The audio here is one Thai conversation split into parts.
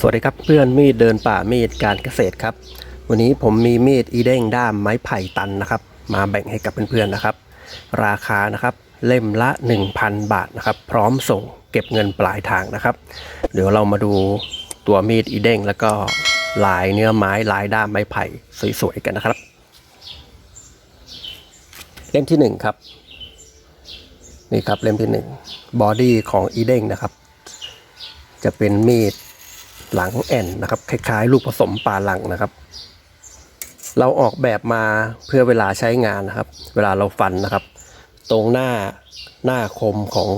สวัสดีครับเพื่อนมีดเดินป่ามีดการเกษตรครับ วันนี้ผมมีมีดอีเด้งด้ามไม้ไผ่ตันนะครับ มาแบ่งให้กับเพื่อนๆนะครับ ราคานะครับเล่มละ 1,000 บาทนะครับ พร้อมส่งเก็บเงินปลายทางนะครับ เดี๋ยวเรามาดูตัวมีดอีเด้งแล้วก็ลายเนื้อไม้ลายด้ามไม้ไผ่สวยๆกันนะครับ เล่มที่หนึ่งครับนี่ครับเล่มที่หนึ่งบอดี้ของอีเด้งนะครับ จะเป็นมีด หลังแอนนะครับ คล้ายๆ ลูกผสมปลาหลังนะครับ เราออกแบบมาเพื่อเวลาใช้งานนะครับ เวลาเราฟันนะครับ ตรงหน้าหน้าคมของ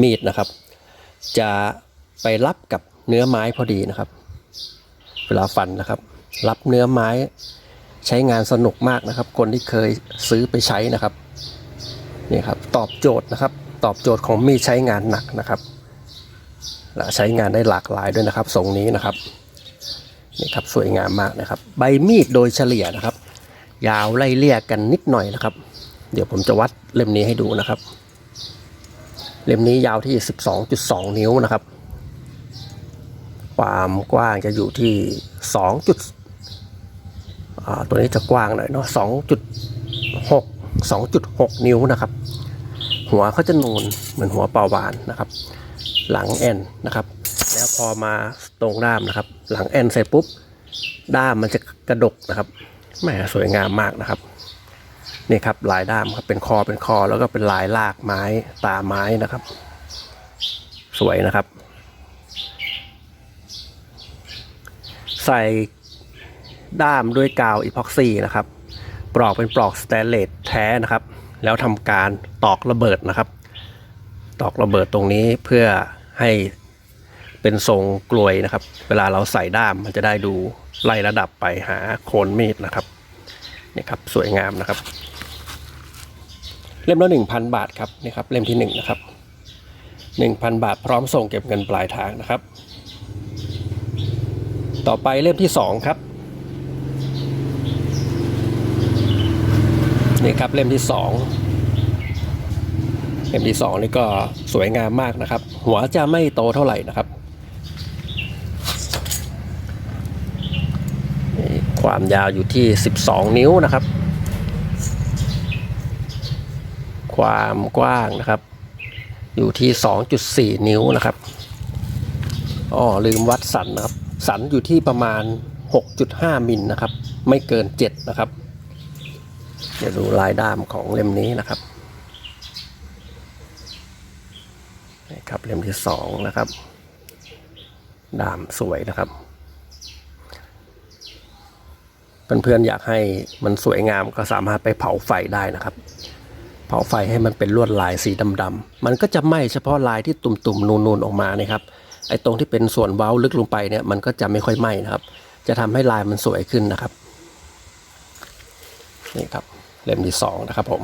มีดนะครับ จะไปรับกับเนื้อไม้พอดีนะครับ เวลาฟันนะครับ รับเนื้อไม้ใช้งานสนุกมากนะครับ คนที่เคยซื้อไปใช้นะครับนี่ครับตอบโจทย์นะครับ ตอบโจทย์ของมีดใช้งานหนักนะครับ และใช้งานได้หลากหลายด้วยนะครับทรงนี้นะครับนี่ครับสวยงามมากนะครับ ใบมีดโดยเฉลี่ยนะครับ ยาวไล่เลี่ยกันนิดหน่อยนะครับ เดี๋ยวผมจะวัดเล่มนี้ให้ดูนะครับ เล่มนี้ยาวที่ 12.2 นิ้วนะครับ ความกว้างจะอยู่ที่2จุดตัวนี้จะกว้างหน่อยเนาะ2.6 2.6 นิ้วนะครับ หัวเขาจะนูนเหมือนหัวปลาวานนะครับ หลังแอนนะครับ แล้วพอมาตรงด้ามนะครับ หลังแอนเสร็จปุ๊บ ด้ามมันจะกระดกนะครับแหมสวยงามมากนะครับนี่ครับลายด้ามครับเป็นคอเป็นคอแล้วก็เป็นลายลากไม้ตาไม้นะครับ สวยนะครับ ใส่ด้ามด้วยกาวอีพ็อกซี่นะครับ ปลอกเป็นปลอกสแตนเลสแท้นะครับ แล้วทำการตอกระเบิดนะครับ ตอกระเบิดตรงนี้เพื่อให้เป็นทรงกลวยนะครับ เวลาเราใส่ด้ามมันจะได้ดูไล่ระดับไปหาโคนมีดนะครับนี่ครับสวยงามนะครับ เล่มละหนึ่งพันบาทครับนี่ครับเล่มที่หนึ่งนะครับหนึ่งพันบาทพร้อมส่งเก็บเงินปลายทางนะครับ ต่อไปเล่มที่สองครับนี่ครับเล่มที่สอง เล่มที่สองนี่ก็สวยงามมากนะครับ หัวจะไม่โตเท่าไหร่นะครับ ความยาวอยู่ที่ 12 นิ้วนะครับ ความกว้างนะครับ อยู่ที่ 2.4 นิ้วนะครับอ๋อลืมวัดสันนะครับ สันอยู่ที่ประมาณ 6.5 มิลนะครับ ไม่เกิน 7 นะครับ เดี๋ยวดูลายด้ามของเล่มนี้นะครับ นี่ ครับเล่มที่สองนะครับ ดามสวยนะครับ เพื่อนๆอยากให้มันสวยงามก็สามารถไปเผาไฟได้นะครับ เผาไฟให้มันเป็นลวดลายสีดำๆมันก็จะไหม้เฉพาะลายที่ตุ่มๆนูนๆออกมานะครับ ไอ้ตรงที่เป็นส่วนเว้าลึกลงไปเนี่ยมันก็จะไม่ค่อยไหม้นะครับ จะทำให้ลายมันสวยขึ้นนะครับนี่ครับเล่มที่สองนะครับผม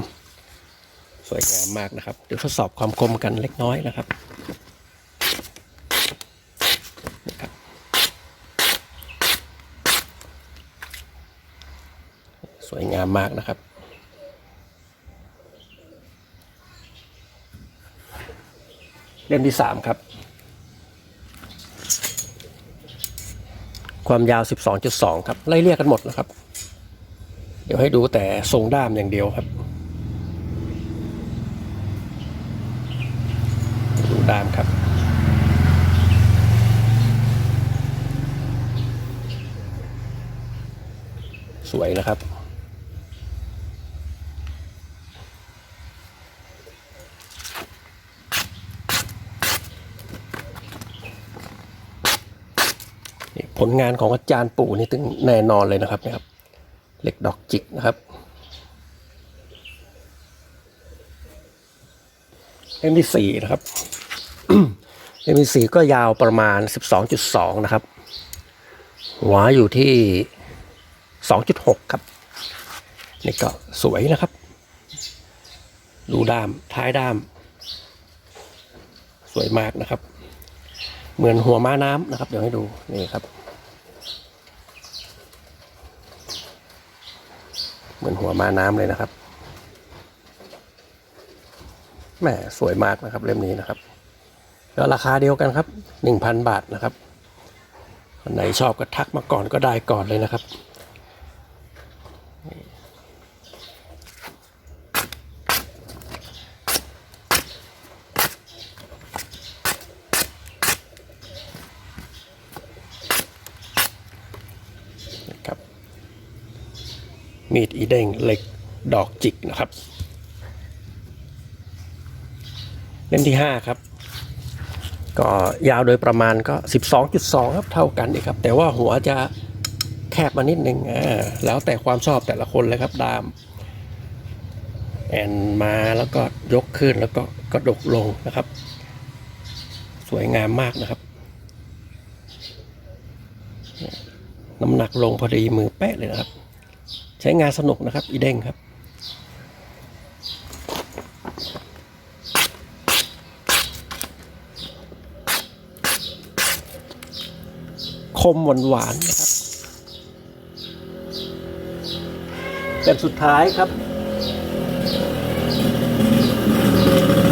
สวยงามมากนะครับ เดี๋ยวทดสอบความคมกันเล็กน้อยนะครับนี่ครับสวยงามมากนะครับเล่มที่สามครับ ความยาว 12.2 ครับ ไล่เรียกกันหมดนะครับ เดี๋ยวให้ดูแต่ทรงด้ามอย่างเดียวครับ ดูด้ามครับ ส วยนะครับ ผลงานของอาจารย์ปู่นี่ถึงแน่นอนเลยนะครับนะครับเหล็กดอกจิกนะครับเล่มที่สี่นะครับเล่มที่สี่ก็ยาวประมาณ 12.2 นะครับ หัวอยู่ที่ 2.6 ครับ นี่ก็สวยนะครับ ดูด้ามท้ายด้าม สวยมากนะครับ เหมือนหัวม้าน้ำนะครับ เดี๋ยวให้ดูนี่ครับ เหมือนหัวม้าน้ำเลยนะครับแหมสวยมากนะครับเล่มนี้นะครับ แล้วราคาเดียวกันครับ 1,000 บาทนะครับคนไหนชอบก็ทักมาก่อนก็ได้ก่อนเลยนะครับนะครับ มีดอีเด้งเหล็กดอกจิกนะครับ เล่มที่ 5 ครับ ก็ยาวโดยประมาณก็ 12.2 ครับเท่ากันนี่ครับ แต่ว่าหัวจะแคบมานิดนึงอ่าแล้วแต่ความชอบแต่ละคนเลยครับดาม แอนมาแล้วก็ยกขึ้นแล้วก็กระดกลงนะครับ สวยงามมากนะครับน้ำหนักลงพอดีมือแปะเลยนะครับ ใช้งานสนุกนะครับ อีเด้งครับ คมหวานหวานนะครับเล่มสุดท้ายครับ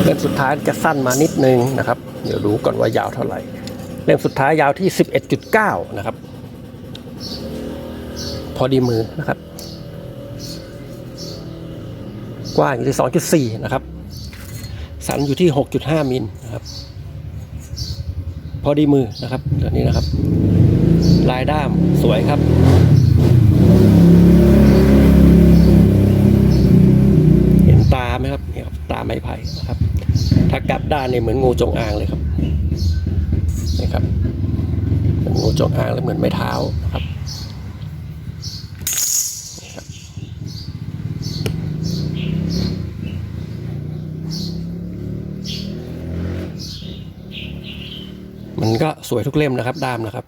เล่มสุดท้ายจะสั้นมานิดนึงนะครับ เดี๋ยวดูก่อนว่ายาวเท่าไหร่ เล่มสุดท้ายยาวที่ 11.9 นะครับ พอดีมือนะครับ กว้างอยู่ที่ 2.4 นะครับ สันอยู่ที่ 6.5 มิลนะครับ พอดีมือนะครับตัวนี้นะครับ ลายด้ามสวยครับ เห็นตาไหมครับเนี่ยครับตาไม้ไผ่นะครับ ถ้ากลับด้านเนี่ยเหมือนงูจงอางเลยครับนี่ครับเหมือนงูจงอางแล้วเหมือนไม้เท้านะครับ มันก็สวยทุกเล่มนะครับด้ามนะครับ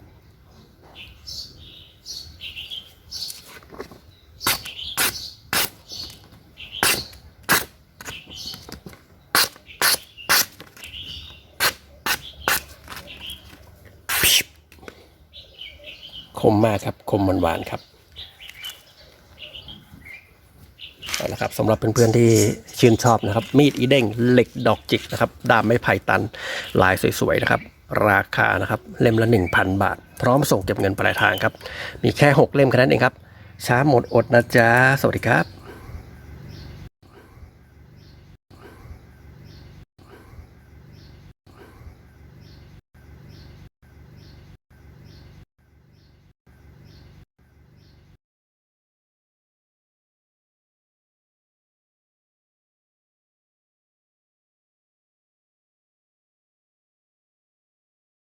คมมากครับ คมหวานๆครับเอาละครับสำหรับเพื่อนๆที่ชื่นชอบนะครับ มีดอีเด้งเหล็กดอกจิกนะครับดามไม้ไผ่ตันลายสวยๆนะครับ ราคานะครับเล่มละ 1,000 บาท พร้อมส่งเก็บเงินปลายทางครับ มีแค่ 6 เล่มแค่นั้นเองครับ ช้าหมดอดนะจ๊ะ สวัสดีครับ